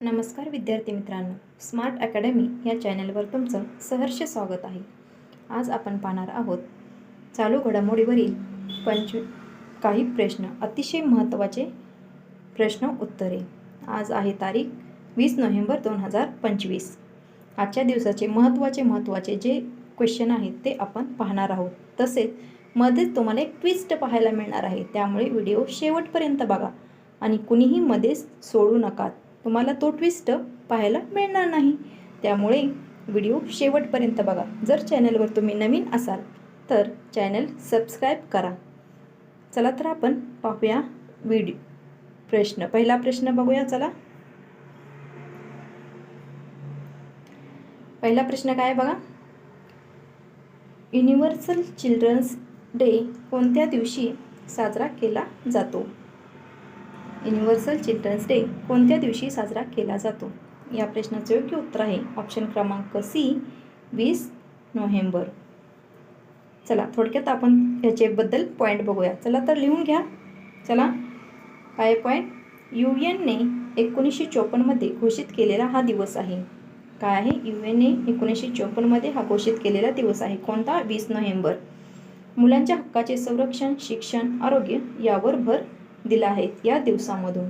नमस्कार विद्यार्थी मित्रांनो स्मार्ट अकॅडमी या चॅनलवर तुमचं सहर्ष स्वागत आहे. आज आपण पाहणार आहोत चालू घडामोडीवरील पंचवी काही प्रश्न अतिशय महत्त्वाचे प्रश्न उत्तरे. आज आहे तारीख वीस नोव्हेंबर दोन हजार पंचवीस. आजच्या दिवसाचे महत्त्वाचे महत्त्वाचे जे क्वेश्चन आहेत ते आपण पाहणार आहोत. तसेच मध्येच तुम्हाला एक ट्विस्ट पाहायला मिळणार आहे. त्यामुळे व्हिडिओ शेवटपर्यंत बघा आणि कुणीही मध्येच सोडू नका. तुम्हाला तो ट्विस्ट पाहायला मिळणार नाही. त्यामुळे व्हिडिओ शेवटपर्यंत बघा. जर चॅनलवर तुम्ही नवीन असाल तर चॅनल सबस्क्राईब करा. चला तर आपण पाहूया व्हिडिओ प्रश्न. पहिला प्रश्न बघूया चला. पहिला प्रश्न काय आहे बघा? युनिव्हर्सल चिल्ड्रन्स डे कोणत्या दिवशी साजरा केला जातो? युनिव्हर्सल चिल्ड्रन्स डे कोणत्या दिवशी साजरा केला जातो? या प्रश्नाचं योग्य उत्तर आहे ऑप्शन क्रमांक सी वीस नोव्हेंबर. चला थोडक्यात आपण ह्याचेबद्दल पॉईंट बघूया. चला तर लिहून घ्या. चला. काय पॉईंट यू एनने एकोणीसशे चोपन्नमध्ये घोषित केलेला हा दिवस आहे. काय आहे? यू एनने एकोणीसशे चोपन्नमध्ये हा घोषित केलेला दिवस आहे. कोणता? वीस नोव्हेंबर. मुलांच्या हक्काचे संरक्षण शिक्षण आरोग्य यावर भर दिला आहे या दिवसामधून.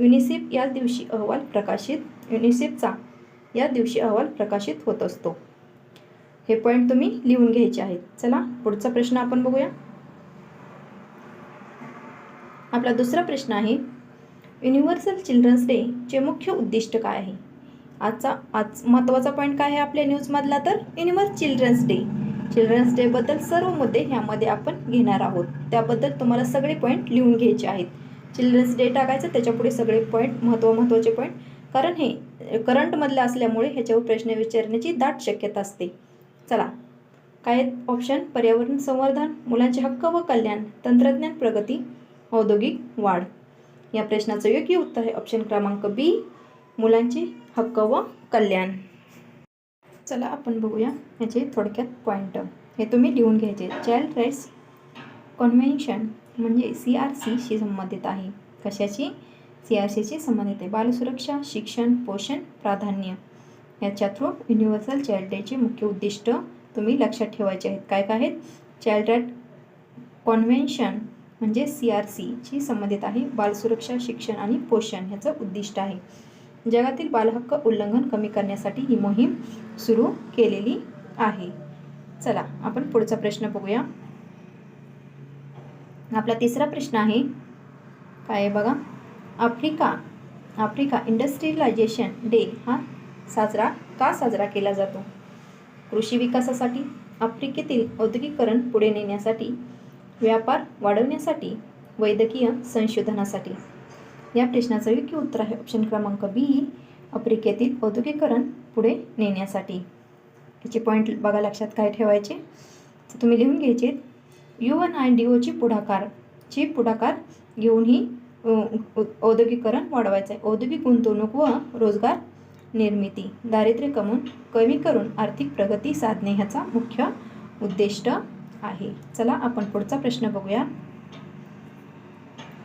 युनिसेफ या दिवशी अहवाल प्रकाशित युनिसेफचा या दिवशी अहवाल प्रकाशित होत असतो. हे पॉईंट तुम्ही लिहून घ्यायचे आहेत. चला पुढचा प्रश्न आपण बघूया. आपला दुसरा प्रश्न आहे युनिव्हर्सल चिल्ड्रन्स डे चे मुख्य उद्दिष्ट काय आहे? आजचा आज महत्त्वाचा पॉईंट काय आहे आपल्या न्यूजमधला तर? युनिव्हर्स चिल्ड्रन्स डे चिल्ड्रन्स डेबद्दल सर्व मुद्दे ह्यामध्ये आपण घेणार आहोत. त्याबद्दल तुम्हाला सगळे पॉईंट लिहून घ्यायचे आहेत. चिल्ड्रन्स डे टाकायचं त्याच्यापुढे सगळे पॉईंट महत्त्व महत्त्वाचे पॉईंट कारण हे करंटमधले असल्यामुळे ह्याच्यावर प्रश्न विचारण्याची दाट शक्यता असते. चला काय ऑप्शन पर्यावरण संवर्धन मुलांचे हक्क व कल्याण तंत्रज्ञान प्रगती औद्योगिक वाढ. या प्रश्नाचं योग्य उत्तर आहे ऑप्शन क्रमांक बी मुलांचे हक्क व कल्याण. चला आपण बघूया ह्याचे थोडक्यात पॉईंट हे तुम्ही लिहून घ्यायचे. चाइल्ड राईट्स कॉन्व्हेन्शन म्हणजे सी आर सीशी संबंधित आहे. कशाची सी आर सीशी संबंधित आहे. बालसुरक्षा शिक्षण पोषण प्राधान्य. याच्या थ्रू युनिव्हर्सल चाइल्ड डेचे मुख्य उद्दिष्ट तुम्ही लक्षात ठेवायचे आहेत. काय काय आहेत? चाइल्ड राईट कॉन्व्हेन्शन म्हणजे सी आर सीशी संबंधित आहे. बालसुरक्षा शिक्षण आणि पोषण ह्याचं उद्दिष्ट आहे. जगातील बालहक्क उल्लंघन कमी करण्यासाठी ही मोहीम सुरू केलेली आहे. चला आपण पुढचा प्रश्न बघूया. आपला तिसरा प्रश्न आहे काय आहे बघा? आफ्रिका आफ्रिका इंडस्ट्रियलायझेशन डे हा साजरा का साजरा केला जातो? कृषी विकासासाठी आफ्रिकेतील औद्योगिकरण पुढे नेण्यासाठी व्यापार वाढवण्यासाठी वैद्यकीय संशोधनासाठी. या प्रश्नाचं योग्य उत्तर आहे. ऑप्शन क्रमांक बी आफ्रिकेतील औद्योगिकरण पुढे नेण्यासाठी. याचे पॉईंट बघा लक्षात काय ठेवायचे? तर तुम्ही लिहून घ्यायचे यू एन आय डी ओची पुढाकारची पुढाकार घेऊन ही औद्योगिकरण वाढवायचं आहे औद्योगिक गुंतवणूक व रोजगार निर्मिती दारिद्र्य कमवून कमी करून आर्थिक प्रगती साधणे ह्याचा मुख्य उद्दिष्ट आहे. चला आपण पुढचा प्रश्न बघूया.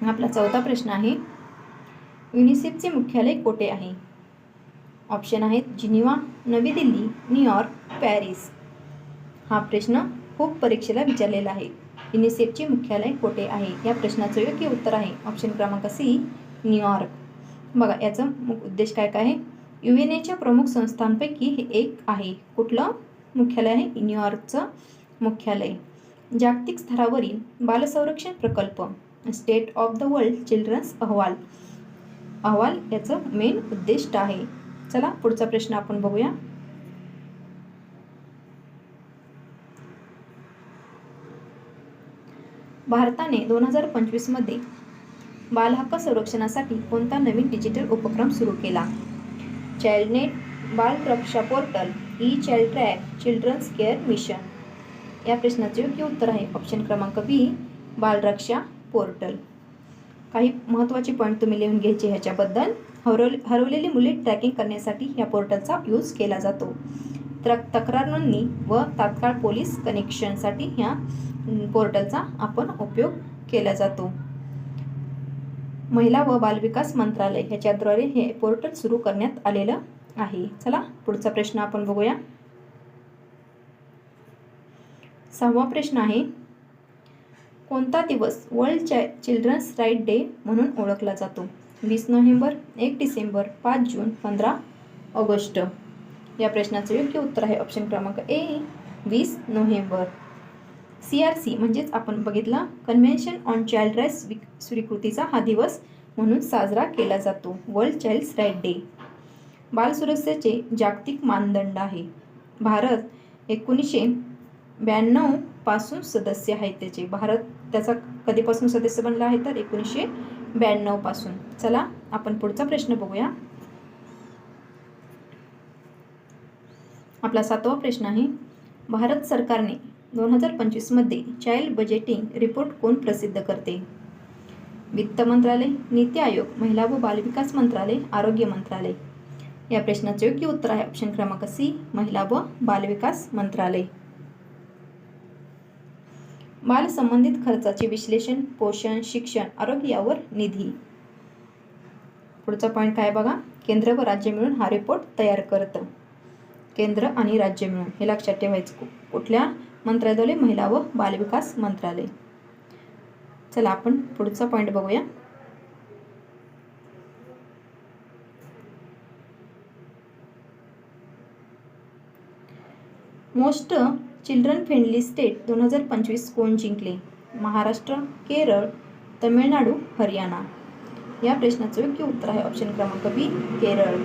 आपला चौथा प्रश्न आहे युनिसेफचे मुख्यालय कोठे आहे? ऑप्शन आहेत जिनिवा नवी दिल्ली न्यूयॉर्क पॅरिस. हा प्रश्न खूप परीक्षेला विचारलेला आहे. युनिसेफचे मुख्यालय कोठे आहे? या प्रश्नाचं योग्य उत्तर आहे. ऑप्शन क्रमांक सी न्यूयॉर्क बघा याचा उद्देश काय काय आहे? यू एन एच्या प्रमुख संस्थांपैकी हे एक आहे. कुठलं? मुख्यालय आहे न्यूयॉर्कचं मुख्यालय. जागतिक स्तरावरील बालसंरक्षण प्रकल्प. State of the world children's अहवाल. अहवाल याचं मेन उद्दिष्ट आहे. चला पुढचा प्रश्न आपण बघूया. भारताने दोन हजार पंचवीसमध्ये बालहक्क संरक्षणासाठी कोणता नवीन डिजिटल उपक्रम सुरू केला? Childnet Balraksha portal E child track children's care mission या प्रश्नाचे योग्य उत्तर आहे. ऑप्शन क्रमांक बी बालरक्षा पोर्टल काही महत्त्वाचे पॉईंट तुम्ही लिहून घ्यायचे ह्याच्याबद्दल. हरव हरवलेली मुले ट्रॅकिंग करण्यासाठी या पोर्टलचा यूज केला जातो. तर तक्रार नोंदणी व तात्काळ पोलीस कनेक्शनसाठी ह्या पोर्टलचा आपण उपयोग केला जातो. महिला व बालविकास मंत्रालय ह्याच्याद्वारे हे पोर्टल सुरू करण्यात आलेलं आहे. चला पुढचा प्रश्न आपण बघूया. सहावा प्रश्न आहे कोणता दिवस वर्ल्ड चाय चिल्ड्रन्स राईट डे म्हणून ओळखला जातो? वीस नोव्हेंबर एक डिसेंबर पाच जून पंधरा ऑगस्ट. या प्रश्नाचं योग्य उत्तर आहे ऑप्शन क्रमांक ए वीस नोव्हेंबर. सी आर सी म्हणजेच आपण बघितला कन्व्हेन्शन ऑन चाइल्ड राईट्स स्वीकृतीचा हा दिवस म्हणून साजरा केला जातो. World child's right day. बालसुरक्षेचे जागतिक मानदंड आहे. भारत एकोणीसशे ब्याण्णवपासून सदस्य आहे त्याचे. भारत त्याचा कधीपासून सदस्य बनला आहे तर एकोणीसशे ब्याण्णवपासून चला आपण पुढचा प्रश्न बघूया. आपला सातवा प्रश्न आहे भारत सरकारने दोन हजार पंचवीसमध्ये चाइल्ड बजेटिंग रिपोर्ट कोण प्रसिद्ध करते? वित्त मंत्रालय नीती आयोग महिला व बालविकास मंत्रालय आरोग्य मंत्रालय. या प्रश्नाचे योग्य उत्तर आहे ऑप्शन क्रमांक सी महिला व बालविकास मंत्रालय. बाल संबंधित खर्चाचे विश्लेषण पोषण शिक्षण आरोग्य यावर निधी. पुढचा पॉईंट काय बघा? केंद्र व राज्य मिळून हा रिपोर्ट तयार करतं. केंद्र आणि राज्य मिळून. हे लक्षात ठेवायचं कुठल्या? मंत्रालयाद्वारे महिला व बालविकास मंत्रालय. चला आपण पुढचा पॉईंट बघूया. मोस्ट चिल्ड्रन फ्रेंडली स्टेट दोन हजार पंचवीस कोण जिंकले? महाराष्ट्र केरळ तमिळनाडू हरियाणा. या प्रश्नाचं योग्य उत्तर आहे ऑप्शन क्रमांक बी केरळ.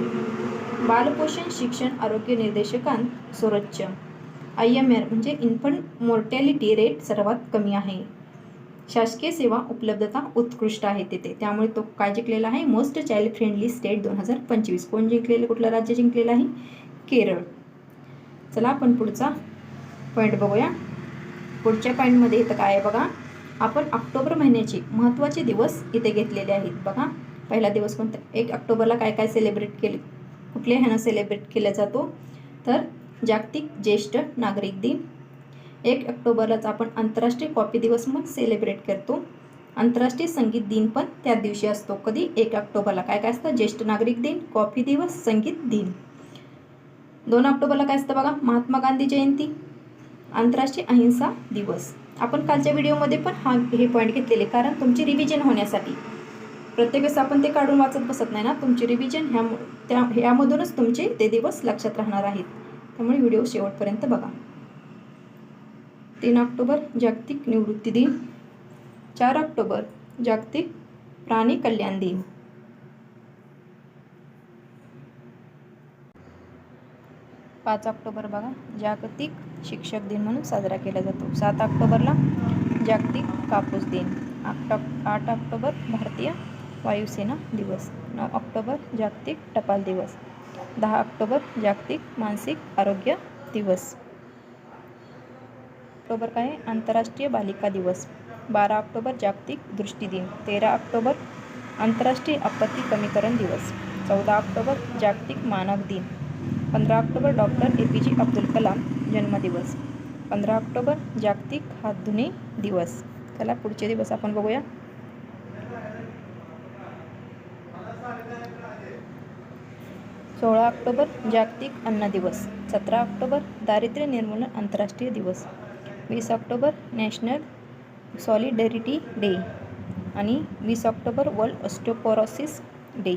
बालपोषण शिक्षण आरोग्य निर्देशकांत सुरच्छ आय एम आर म्हणजे इन्फंट मोर्टॅलिटी रेट सर्वात कमी आहे. शासकीय सेवा उपलब्धता उत्कृष्ट आहे तिथे. त्यामुळे तो काय जिंकलेला आहे? मोस्ट चाइल्ड फ्रेंडली स्टेट दोन हजार पंचवीस कोण जिंकलेलं? कुठलं राज्य जिंकलेलं आहे? केरळ. चला आपण पुढचा पॉईंट बघूया. पुढच्या पॉईंटमध्ये इथं काय आहे बघा? आपण ऑक्टोबर महिन्याचे महत्त्वाचे दिवस इथे घेतलेले आहेत बघा. पहिला दिवस कोणता? एक ऑक्टोबरला काय काय सेलिब्रेट केले? कुठल्या ह्यानं सेलिब्रेट केला जातो? तर जागतिक ज्येष्ठ नागरिक दिन. एक ऑक्टोबरलाच आपण आंतरराष्ट्रीय कॉफी दिवस म्हणून सेलिब्रेट करतो. आंतरराष्ट्रीय संगीत दिन पण त्या दिवशी असतो. कधी? एक ऑक्टोबरला. काय काय असतं? ज्येष्ठ नागरिक दिन कॉफी दिवस संगीत दिन. दोन ऑक्टोबरला काय असतं बघा? महात्मा गांधी जयंती. आंतरराष्ट्रीय अहिंसा दिवस. आपण कालच्या व्हिडिओमध्ये पण हा हे पॉईंट घेतलेले. कारण तुमची रिव्हिजन होण्यासाठी. प्रत्येक वेळेस आपण ते काढून वाचत बसत नाही ना? तुमची रिव्हिजन ह्या त्या ह्यामधूनच तुमचे ते दिवस लक्षात राहणार आहेत. त्यामुळे व्हिडिओ शेवटपर्यंत बघा. तीन ऑक्टोबर जागतिक निवृत्ती दिन. चार ऑक्टोबर जागतिक प्राणी कल्याण दिन. पाच ऑक्टोबर बघा. जागतिक शिक्षक दिन म्हणून साजरा केला जातो. सात ऑक्टोबरला जागतिक कापूस दिन. आठ आठ ऑक्टोबर भारतीय वायुसेना दिवस. नऊ ऑक्टोबर जागतिक टपाल दिवस. दहा ऑक्टोबर जागतिक मानसिक आरोग्य दिवस. ऑक्टोबर काय? आहे आंतरराष्ट्रीय बालिका दिवस. बारा ऑक्टोबर जागतिक दृष्टी दिन. तेरा ऑक्टोबर आंतरराष्ट्रीय आपत्ती कमीकरण दिवस. चौदा ऑक्टोबर जागतिक मानक दिन. पंधरा ऑक्टोबर डॉक्टर ए पी जे अब्दुल कलाम जन्मदिवस. पंधरा ऑक्टोबर जागतिक हात धुणे दिवस. चला पुढचे दिवस आपण बघूया. सोळा ऑक्टोबर जागतिक अन्न दिवस. सतरा ऑक्टोबर दारिद्र्य निर्मूलन आंतरराष्ट्रीय दिवस. वीस ऑक्टोबर नॅशनल सॉलिडॅरिटी डे आणि वीस ऑक्टोबर वर्ल्ड ऑस्टोपोरोसिस डे.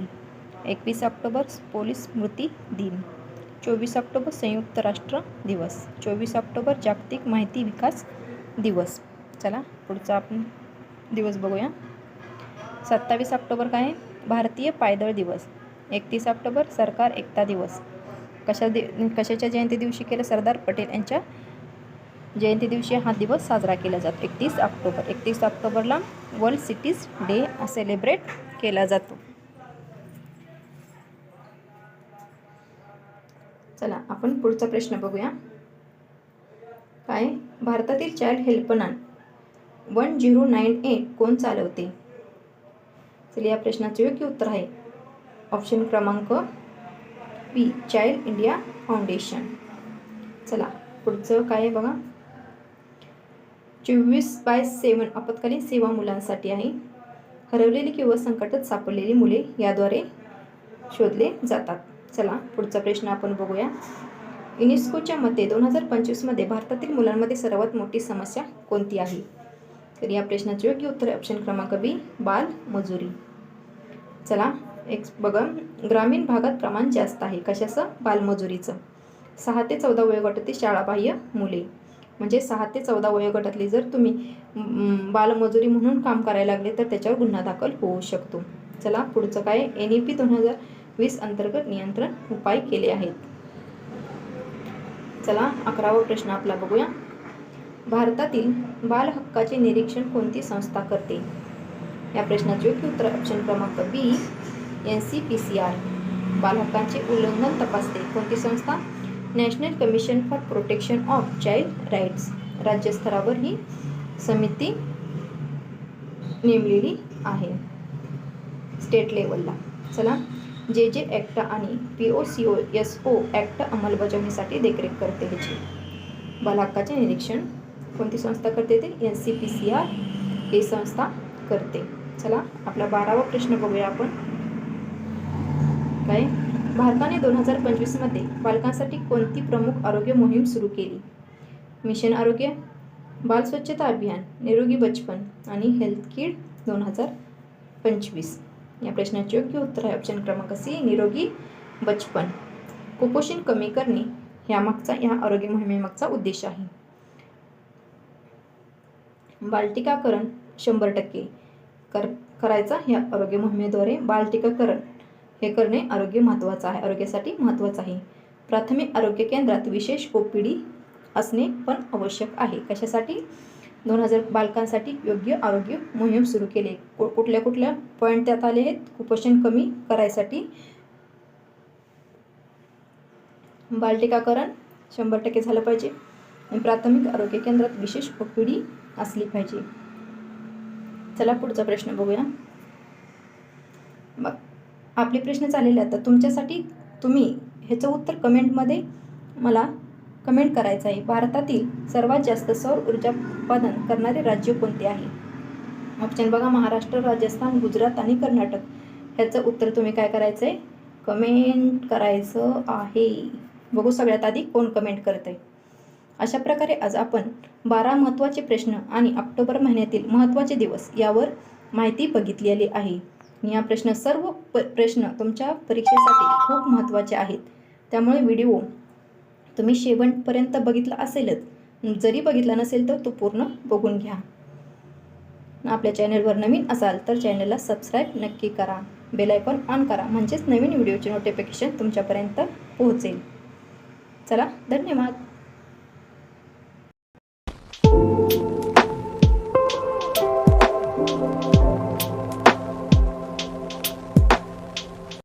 एकवीस ऑक्टोबर पोलीस स्मृती दिन. चोवीस ऑक्टोबर संयुक्त राष्ट्र दिवस. चोवीस ऑक्टोबर जागतिक माहिती विकास दिवस. चला पुढचा आपण दिवस बघूया. सत्तावीस ऑक्टोबर काय? आहे भारतीय पायदळ दिवस. एकतीस ऑक्टोबर सरकार एकता दिवस. कशा दि कशाच्या जयंती दिवशी केलं? सरदार पटेल यांच्या जयंती दिवशी हा दिवस साजरा केला जातो. एकतीस ऑक्टोबर. एकतीस ऑक्टोबरला वर्ल्ड सिटीज डे सेलिब्रेट केला जातो. चला आपण पुढचा प्रश्न बघूया. काय? भारतातील child helpline one zero nine eight कोण चालवते? चला या प्रश्नाचे योग्य उत्तर आहे. ऑप्शन क्रमांक बी चाइल्ड इंडिया फाउंडेशन. चला पुढचं काय आहे बघा? चोवीस बाय सेवन आपत्कालीन सेवा मुलांसाठी आहे. हरवलेली किंवा संकटात सापडलेली मुले याद्वारे शोधले जातात. चला पुढचा प्रश्न आपण बघूया. युनेस्कोच्या मते दोन हजार पंचवीसमध्ये भारतातील मुलांमध्ये सर्वात मोठी समस्या कोणती आहे? तर या प्रश्नाचे योग्य उत्तर ऑप्शन क्रमांक बी बाल मजुरी. चला एक बघा. ग्रामीण भागात प्रमाण जास्त आहे. कशाचं? बालमजुरीचं सहा ते चौदा वयोगटातील शाळाबाह्य मुले. म्हणजे सहा ते चौदा वयोगटातली जर तुम्ही बालमजुरी म्हणून काम करायला लागले तर त्याच्यावर गुन्हा दाखल होऊ शकतो. चला पुढचं काय? एन ई पी दोन हजार वीस अंतर्गत नियंत्रण उपाय केले आहेत. चला अकरावा प्रश्न आपला बघूया. भारतातील बाल हक्काचे निरीक्षण कोणती संस्था करते? या प्रश्नाचे योग्य उत्तर ऑप्शन क्रमांक B N C P C R बालहक्कांचे उल्लंघन तपासते कोणती संस्था? National commission for protection of child rights राज्यस्तरावर ही समिती नेमलेली आहे. स्टेट लेवलला चला जे जे ॲक्ट आणि P O C S O ओ ॲक्ट अंमलबजावणीसाठी देखरेख करते ह्याची बालहक्काचे निरीक्षण कोणती संस्था करते ते? N C P C R ही संस्था करते. चला आपला बारावा प्रश्न बघूया आपण. काय? भारताने दोन हजार पंचवीसमध्ये बालकांसाठी कोणती प्रमुख आरोग्य मोहीम सुरू केली? मिशन आरोग्य बाल स्वच्छता अभियान निरोगी बचपन आणि हेल्थ किड दोन हजार पंचवीस. या प्रश्नाचे योग्य उत्तर आहे. ऑप्शन क्रमांक सी निरोगी बचपन. कुपोषण कमी करणे यामागचा या आरोग्य मोहिमेमागचा उद्देश आहे. बालटिकाकरण शंभर टक्के कर करायचा या आरोग्य मोहिमेद्वारे बालटिकाकरण हे करणे आरोग्य महत्त्वाचं आहे. आरोग्यासाठी महत्त्वाचं आहे. प्राथमिक आरोग्य केंद्रात विशेष ओ पी डी असणे पण आवश्यक आहे. कशासाठी? दोन हजार बालकांसाठी योग्य आरोग्य मोहीम सुरू केले. कु कुठल्या कुठल्या पॉईंट त्यात आले आहेत? कुपोषण कमी करायसाठी बालटीकाकरण शंभर टक्के झालं पाहिजे. आणि प्राथमिक आरोग्य केंद्रात विशेष ओ पी डी असली पाहिजे. चला पुढचा प्रश्न बघूया. मग आपले प्रश्न चाललेले आता तुमच्यासाठी तुम्ही ह्याचं उत्तर कमेंटमध्ये मला कमेंट करायचं आहे भारतातील सर्वात जास्त सौर ऊर्जा उत्पादन करणारे राज्य कोणते आहे? ऑप्शन बघा महाराष्ट्र राजस्थान गुजरात आणि कर्नाटक. ह्याचं उत्तर तुम्ही काय करायचं आहे कमेंट करायचं आहे. बघू सगळ्यात आधी कोण कमेंट करत आहे अशा प्रकारे आज आपण बारा महत्त्वाचे प्रश्न आणि ऑक्टोबर महिन्यातील महत्त्वाचे दिवस यावर माहिती बघितलेली आहे. या प्रश्न सर्व प प्रश्न तुमच्या परीक्षेसाठी खूप महत्त्वाचे आहेत. त्यामुळे व्हिडिओ तुम्ही शेवटपर्यंत बघितला असेलच. जरी बघितला नसेल तर तो पूर्ण बघून घ्या. आपल्या चॅनलवर नवीन असाल तर चॅनलला सबस्क्राईब नक्की करा. बेल आयकॉन ऑन करा म्हणजेच नवीन व्हिडिओचे नोटिफिकेशन तुमच्यापर्यंत पोहोचेल. चला धन्यवाद.